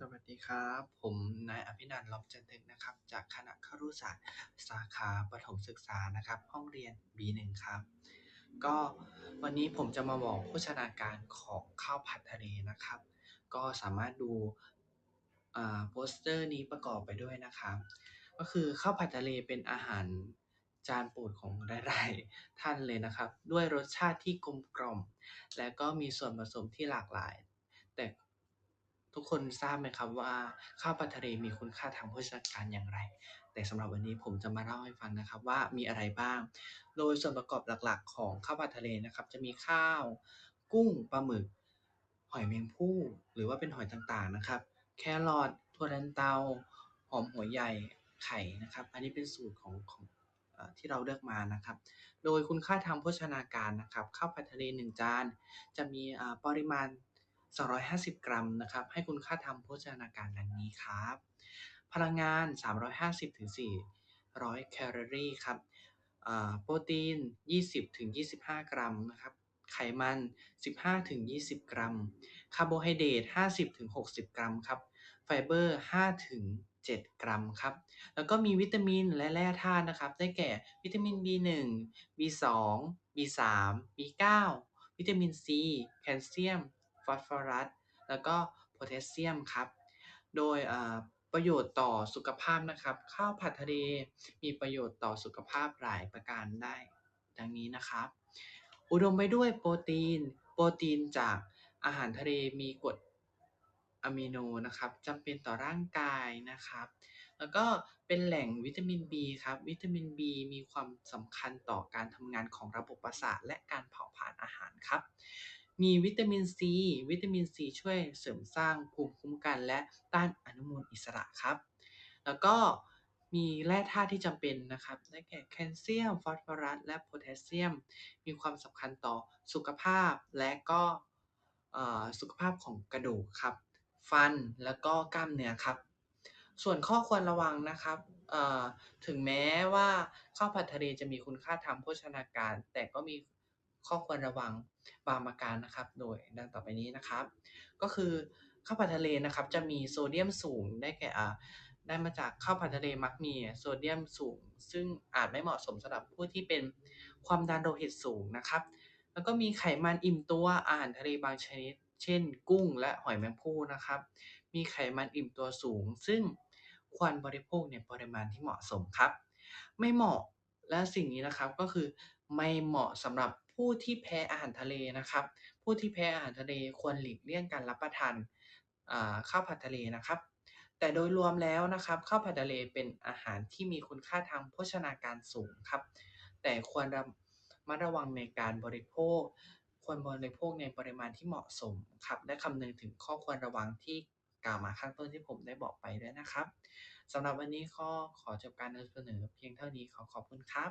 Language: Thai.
สวัสดีครับ ผมนายอภินันท์ล็อบจันทึกนะครับ จากคณะครุศาสตร์สาขาประถมศึกษานะครับ ห้องเรียน B1 ครับ ก็วันนี้ผมจะมาบอกโภชนาการของข้าวผัดทะเลนะครับ ก็สามารถดูอ่าโปสเตอร์นี้ประกอบไปด้วยนะครับ ก็คือข้าวผัดทะเลเป็นอาหารจานโปรดของหลายๆท่านเลยนะครับ ด้วยรสชาติที่กลมกล่อม และก็มีส่วนผสมที่หลากหลาย แต่ คนทราบไหมครับว่าข้าวผัดทะเลมีคุณค่าทางโภชนาการอย่างไร แต่สำหรับวันนี้ผมจะมาเล่าให้ฟังนะครับว่ามีอะไรบ้าง โดยส่วนประกอบหลักๆ ของข้าวผัดทะเลนะครับ จะมีข้าว กุ้งปลาหมึก หอยแมงภู่หรือว่าเป็นหอยต่างๆนะครับ แครอทถั่วลันเตา หอมหัวใหญ่ไข่นะครับ อันนี้เป็นสูตรของของอที่เราเลือกมานะครับ โดยคุณค่าทางโภชนาการนะครับข้าวผัดทะเล1จานจะมีปริมาณ 250 กรัมนะครับให้คุณค่าทางโภชนาการดังนี้ครับ พลังงาน 350-400 แคลอรี่ครับโปรตีน 20-25 กรัมนะครับไขมัน 15-20 กรัม คาร์โบไฮเดรต50-60 กรัมครับ ไฟเบอร์ 5-7 กรัมครับ แล้วก็มีวิตามินและแร่ธาตุนะครับ ได้แก่วิตามิน B1 B2 B3 B9 วิตามิน C แคลเซียม ฟอสฟอรัส แล้วก็โพแทสเซียมครับ โดยประโยชน์ต่อสุขภาพนะครับ ข้าวผัดทะเลมีประโยชน์ต่อสุขภาพหลายประการได้ ดังนี้นะครับ อุดมไปด้วยโปรตีน โปรตีนจากอาหารทะเลมีกรดอะมิโนนะครับจำเป็นต่อร่างกายนะครับ แล้วก็เป็นแหล่งวิตามิน B ครับ วิตามิน B มีความสำคัญต่อการทำงานของระบบประสาทและการเผาผลาญอาหารครับ มีวิตามิน C วิตามิน C ช่วยเสริมสร้างภูมิคุ้มกัน และต้านอนุมูลอิสระครับ แล้วก็มีแร่ธาตุที่จำเป็นนะครับ ได้แก่แคลเซียม ฟอสฟอรัส และโพแทสเซียม มีความสำคัญต่อสุขภาพและก็สุขภาพของกระดูกครับ ฟันแล้วก็กล้ามเนื้อครับ ส่วนข้อควรระวังนะครับถึงแม้ว่าข้าวผัดทะเลจะมีคุณค่าทางโภชนาการ แต่ก็มี ข้อควรระวังบางประการนะครับ โดยดังต่อไปนี้นะครับ ก็คือข้าวผัดทะเลนะครับจะมีโซเดียมสูงได้แก่ได้มาจากข้าวผัดทะเลมักมีโซเดียมสูง ซึ่งอาจไม่เหมาะสมสำหรับผู้ที่เป็นความดันโลหิตสูงนะครับ แล้วก็มีไขมันอิ่มตัวอาหารทะเลบางชนิด เช่น กุ้งและหอยแมงภู่นะครับ มีไขมันอิ่มตัวสูง ซึ่งควรบริโภคในปริมาณที่เหมาะสมครับ ไม่เหมาะและสิ่งนี้นะครับก็คือไม่เหมาะสำหรับ ผู้ที่แพ้อาหารทะเลนะครับ ผู้ที่แพ้อาหารทะเลควรหลีกเลี่ยงการรับประทานข้าวผัดทะเลนะครับ แต่โดยรวมแล้วนะครับข้าวผัดทะเลเป็นอาหารที่มีคุณค่าทางโภชนาการสูงครับ แต่ควรระมัดระวังในการบริโภค ควรบริโภคในปริมาณที่เหมาะสมครับและคำนึงถึงข้อควรระวังที่กล่าวมาข้างต้นที่ผมได้บอกไปด้วยนะครับสำหรับวันนี้ก็ขอจบการนำเสนอเพียงเท่านี้ขอขอบคุณครับ